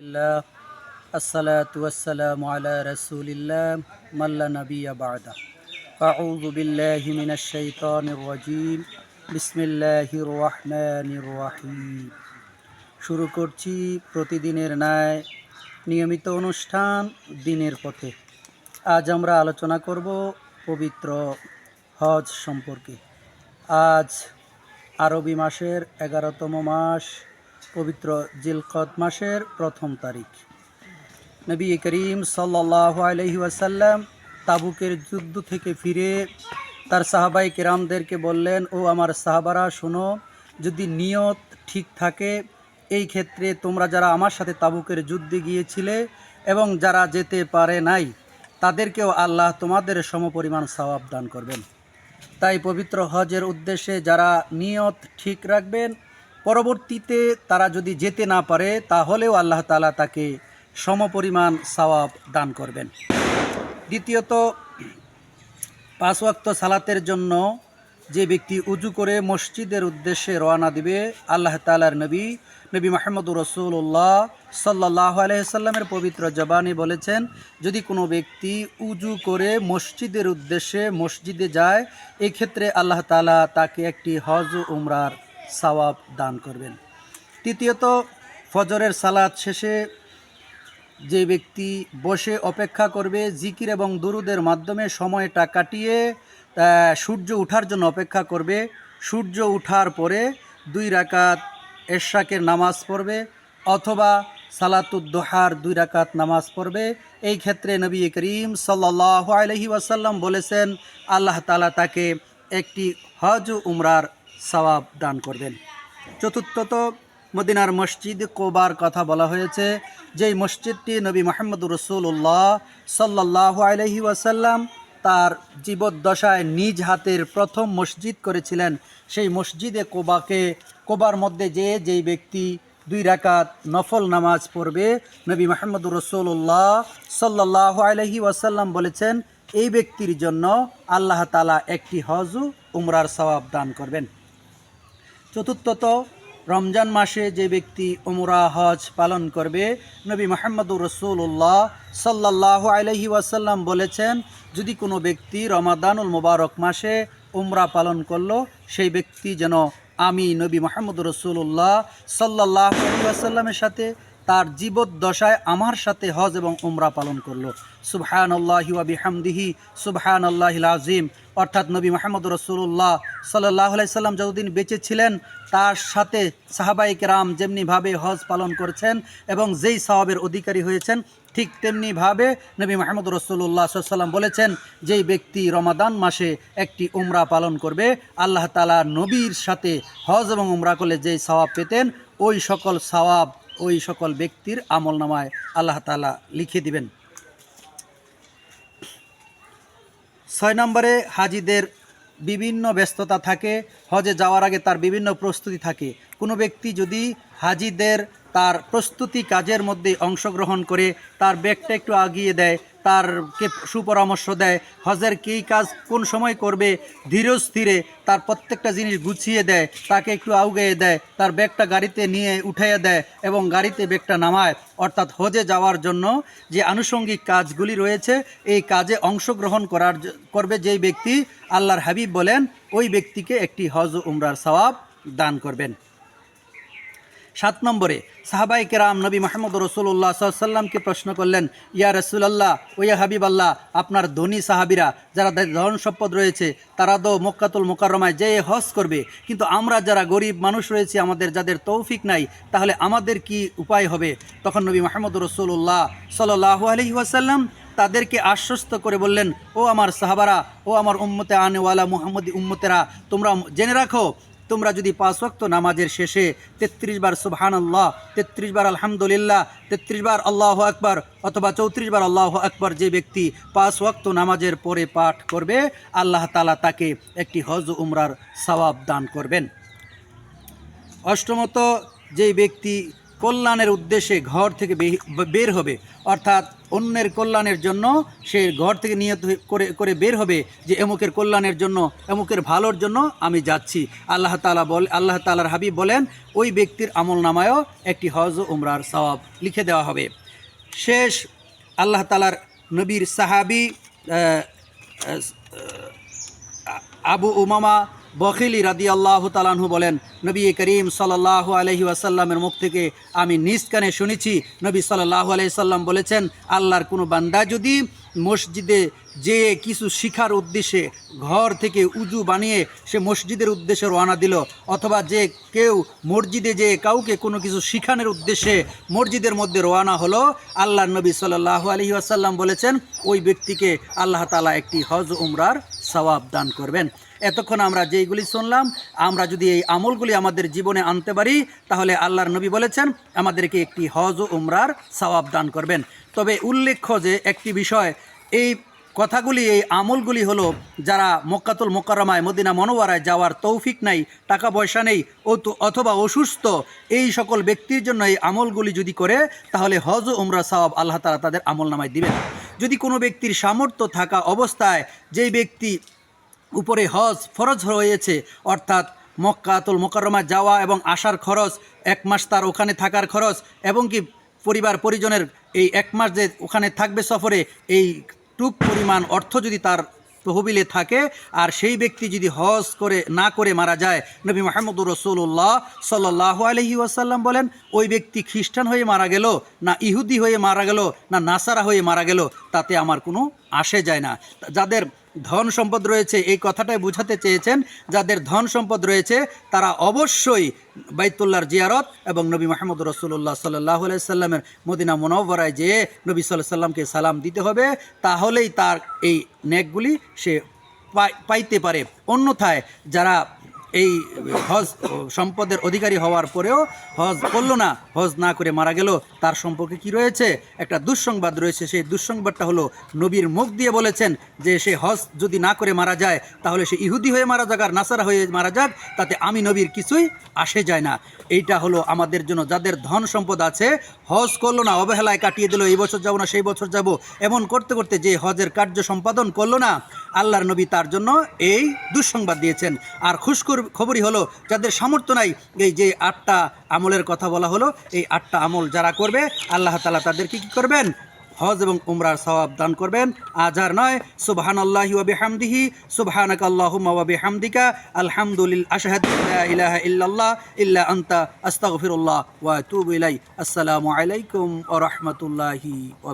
الله الصلاة والسلام على رسول الله من لا نبي بعده أعوذ بالله من الشيطان الرجيم بسم الله الرحمن الرحيم শুরু করছি প্রতিদিনের ন্যায় নিয়মিত অনুষ্ঠান দিনের পথে আজ আমরা আলোচনা করব পবিত্র হজ সম্পর্কে আজ আরবি মাসের এগারোতম মাস পবিত্র জিলকত মাসের প্রথম তারিখ। নবী করিম ওয়াসাল্লাম তাবুকের যুদ্ধ থেকে ফিরে তার সাহাবাই কেরামদেরকে বললেন, ও আমার সাহাবারা, শোনো, যদি নিয়ত ঠিক থাকে, এই ক্ষেত্রে তোমরা যারা আমার সাথে তাবুকের যুদ্ধে গিয়েছিলে এবং যারা যেতে পারে নাই, তাদেরকেও আল্লাহ তোমাদের সমপরিমাণ সওয়াব দান করবেন। তাই পবিত্র হজের উদ্দেশ্যে যারা নিয়ত ঠিক রাখবেন পরবর্তীতে তারা যদি যেতে না পারে, তাহলেও আল্লাহ তালা তাকে সমপরিমাণ সওয়াব দান করবেন। দ্বিতীয়ত, পাঁচ ওয়াক্ত সালাতের জন্য যে ব্যক্তি উজু করে মসজিদের উদ্দেশ্যে রওনা দিবে, আল্লাহ তালার নবী নবী মাহমুদুর রসুল্লাহ সাল্লাহ আলহিসাল্লামের পবিত্র জবানি বলেছেন, যদি কোনো ব্যক্তি উজু করে মসজিদের উদ্দেশ্যে মসজিদে যায়, এক্ষেত্রে আল্লাহ তালা তাকে একটি হজ উমরার সওয়াব দান করবেন। তৃতীয়ত, ফজরের সালাত শেষে যে ব্যক্তি বসে অপেক্ষা করবে জিকির এবং দুরুদের মাধ্যমে সময়টা কাটিয়ে সূর্য ওঠার জন্য অপেক্ষা করবে, সূর্য ওঠার পরে দুই রাকাত এশাকের নামাজ পড়বে অথবা সালাতুদ্দোহার দুই রাকাত নামাজ পড়বে। এই ক্ষেত্রে নবী করিম সাল্লাহ আলহি ওয়াসাল্লাম বলেছেন, আল্লাহ তালা তাকে একটি হজ উমরার সওয়াব দান করবেন। চতুর্থত মদিনার মসজিদ কোবার কথা বলা হয়েছে, যেই মসজিদটি নবী মোহাম্মদ রসুল্লাহ সাল্লাহ আলহি ওয়াসাল্লাম তার জীবদ্দশায় নিজ হাতের প্রথম মসজিদ করেছিলেন। সেই মসজিদে কোবাকে, কোবার মধ্যে যে যেই ব্যক্তি দুই রাকাত নফল নামাজ পড়বে, নবী মোহাম্মদ রসুল্লাহ সাল্লাহ আলহি ওয়াসাল্লাম বলেছেন, এই ব্যক্তির জন্য আল্লাহ তালা একটি হজ উমরার সওয়াব দান করবেন। চতুর্থত রমজান মাসে যে ব্যক্তি উমরা, হজ পালন করবে, নবী মোহাম্মদুর রসুল্লাহ সাল্লাহ আলহি ওয়াসাল্লাম বলেছেন, যদি কোনো ব্যক্তি রমাদানুল মোবারক মাসে ওমরা পালন করল, সেই ব্যক্তি যেন আমি নবী মোহাম্মদ রসুল্লাহ সাল্লাহ আলহি ওয়াসাল্লামের সাথে তার জীবদ্দশায় আমার সাথে হজ এবং উমরা পালন করল। সুবহান আল্লাহি বিহামদিহি সুবহান আল্লাহিল আজিম অর্থাৎ নবী মোহাম্মদ রসুল্লাহ সাল্লাহ সাল্লাম যতদিন বেঁচে ছিলেন, তার সাথে সাহাবাইক রাম যেমনিভাবে হজ পালন করেছেন এবং যেই সাহাবের অধিকারী হয়েছেন, ঠিক তেমনিভাবে নবী মোহাম্মদ রসুল্লাহ সাল্লাম বলেছেন, যেই ব্যক্তি রমাদান মাসে একটি উমরা পালন করবে, আল্লাহ তালা নবীর সাথে হজ এবং উমরা করলে যেই সওয়াব পেতেন, ওই সকল সওয়াব ওই সকল ব্যক্তির আমল নামায় আল্লাহ তালা লিখে দিবেন। ছয় নম্বরে হাজিদের বিভিন্ন ব্যস্ততা থাকে, হজে যাওয়ার আগে তার বিভিন্ন প্রস্তুতি থাকে। কোনো ব্যক্তি যদি হাজিদের তার প্রস্তুতি কাজের মধ্যে অংশগ্রহণ করে, তার ব্যাগটা একটু আগিয়ে দেয় তারকে সুপরামর্শ দেয়, হজের কী কাজ, কোন সময় করবে ধীর স্থিরে তার প্রত্যেকটা জিনিস গুছিয়ে দেয়, তাকে একটু আউগিয়ে দেয়, তার ব্যাগটা গাড়িতে নিয়ে উঠাইয়ে দেয় এবং গাড়িতে ব্যাগটা নামায়। অর্থাৎ হজে যাওয়ার জন্য যে আনুষঙ্গিক কাজগুলি রয়েছে, এই কাজে অংশগ্রহণ করার করবে যেই ব্যক্তি, আল্লাহর হাবিব বলেন, ওই ব্যক্তিকে একটি হজ উমরার সওয়াব দান করবেন। সাত নম্বরে সাহাবাই কেরাম নবী মাহমুদ রসুল্লাহ সাল্লামকে প্রশ্ন করলেন, ইয়া রসুলাল্লাহ, ও ইয়া হাবিব আল্লাহ আপনার ধনী সাহাবিরা যারা ধন সম্পদ রয়েছে, তারা তো মক্কাতুল মোকাররমায় যে হজ করবে। কিন্তু আমরা যারা গরিব মানুষ রয়েছে, আমাদের যাদের তৌফিক নাই, তাহলে আমাদের কি উপায় হবে? তখন নবী মাহমুদ রসুল্লাহ সাল্লাহ আলহি ওয়াসাল্লাম তাদেরকে আশ্বস্ত করে বললেন, ও আমার সাহাবারা, ও আমার উম্মতে আনেওয়ালা মুহাম্মদী উম্মতেরা, তোমরা জেনে রাখো তোমরা যদি পাঁচ ওয়াক্ত নামাজের শেষে তেত্রিশ বার সুবহান আল্লাহ তেত্রিশ বার আলহামদুলিল্লাহ, তেত্রিশ বার আল্লাহ আকবর অথবা চৌত্রিশ বার আল্লাহ আকবর যে ব্যক্তি পাঁচ ওয়াক্ত নামাজের পরে পাঠ করবে, আল্লাহ তালা তাকে একটি হজ উমরার সওয়াব দান করবেন। অষ্টমত, যেই ব্যক্তি কল্যাণের উদ্দেশ্যে ঘর থেকে বের হবে। অর্থাৎ অন্যের কল্যাণের জন্য সে ঘর থেকে নিয়ত করে করে বের হবে যে এমুকের কল্যাণের জন্য, এমুকের ভালোর জন্য আমি যাচ্ছি। আল্লাহ তালা বল আল্লাহ তালার হাবিব বলেন, ওই ব্যক্তির আমল নামায়ও একটি হজ উমরার সওয়াব লিখে দেওয়া হবে। শেষ, আল্লাহ তালার নবীর সাহাবি আবু উমামা বখিলি রাদি আল্লাহ তালাহু বলেন, নবী করিম সাল্লাহ আলহি আসাল্লামের মুখ থেকে আমি নিজ কানে শুনেছি, নবী সাল্লাহ আলহি সাল্লাম বলেছেন, আল্লাহর কোনো বান্দা যদি মসজিদে যে কিছু শিখার উদ্দেশ্যে ঘর থেকে উজু বানিয়ে সে মসজিদের উদ্দেশ্যে রওনা দিল। অথবা যে কেউ মসজিদে যে কাউকে কোনো কিছু শিখানোর উদ্দেশ্যে মসজিদের মধ্যে রওনা হলো, আল্লাহ নবী সাল্লাহ আলহি আসাল্লাম বলেছেন, ওই ব্যক্তিকে আল্লাহ তালা একটি হজ উমরার সওয়াব দান করবেন। এতক্ষণ আমরা যেইগুলি শুনলাম, আমরা যদি এই আমলগুলি আমাদের জীবনে আনতে পারি, তাহলে আল্লাহর নবী বলেছেন, আমাদেরকে একটি হজ ও উমরার সওয়াব দান করবেন। তবে উল্লেখ্য যে একটি বিষয়, এই কথাগুলি, এই আমলগুলি হলো যারা মক্কাতুল মোকারমায় মদিনা মনোয়ারায় যাওয়ার তৌফিক নাই, টাকা পয়সা নেই অত- অথবা অসুস্থ, এই সকল ব্যক্তির জন্য এই আমলগুলি যদি করে, তাহলে হজ উমরা সাহাব আল্লাহ তালা তাদের আমল নামায় দিবেন। যদি কোনো ব্যক্তির সামর্থ্য থাকা অবস্থায় যেই ব্যক্তি উপরে হজ ফরজ হয়েছে অর্থাৎ মক্কাতুল মোকাররমা যাওয়া এবং আসার খরচ, এক মাস তার ওখানে থাকার খরচ, এবং কি পরিবার পরিজনের এই এক মাস যে ওখানে থাকবে সফরে, এই টুক পরিমাণ অর্থ যদি তার তহবিলে থাকে, আর সেই ব্যক্তি যদি হজ করে, না করে মারা যায়, নবী মাহমুদুর রসুল্লাহ সাল্লাহ আলহি ওয়াসাল্লাম বলেন, ওই ব্যক্তি খ্রিস্টান হয়ে মারা গেল, না ইহুদি হয়ে মারা গেল, না নাসারা হয়ে মারা গেল, তাতে আমার কোনো আসে যায় না। যাদের ধন সম্পদ রয়েছে, এই কথাটাই বোঝাতে চেয়েছেন। যাদের ধন সম্পদ রয়েছে, তারা অবশ্যই বাইতুল্লার জিয়ারত এবং নবী মাহমুদ রসুল্লাহ সাল্লাহ সাল্লামের মদিনা মনোবরায় যেয়ে নবী সাল্লাহ সাল্লামকে সালাম দিতে হবে। তাহলেই তার এই নেকগুলি সে পাই- পাইতে পারে। অন্যথায় যারা এই হজ সম্পদের অধিকারী হওয়ার পরেও হজ করল না, হজ না করে মারা গেল। তার সম্পর্কে কি রয়েছে? একটা দুঃসংবাদ রয়েছে। সেই দুঃসংবাদটা হলো নবীর মুখ দিয়ে বলেছেন যে সে হজ যদি না করে মারা যায়, তাহলে সে ইহুদি হয়ে মারা যাক আর নাসারা হয়ে মারা যাক, তাতে আমি নবীর কিছুই আসে যায় না। এইটা হলো আমাদের জন্য যাদের ধন সম্পদ আছে, হজ করল না, অবহেলায় কাটিয়ে দিল, এই বছর যাব না, সেই বছর যাব। এমন করতে করতে যে হজের কার্য সম্পাদন করল না আল্লাহর নবী তার জন্য এই দুঃসংবাদ দিয়েছেন। আর খুশকুর খবরই হলো, যাদের সামর্থ্য নাই, এই যে আটটা আমলের কথা বলা হলো, এই আটটা আমল যারা করবে, আল্লাহ তালা তাদেরকে কি করবেন? হজ এবং উমরার সওয়াব দান করবেন। আজার নয় সুবহান আল্লাহি ওয়া বিহামদিহি সুবহানাক আল্লাহুম্মা ওয়া বিহামদিকা আলহামদুলিল আশহাদু লা ইলাহা ইল্লাল্লাহ, ইল্লা আনতা, আস্তাগফিরুল্লাহ ওয়া ইলাই আসসালামু আলাইকুম ওয়া রাহমাতুল্লাহি ওয়া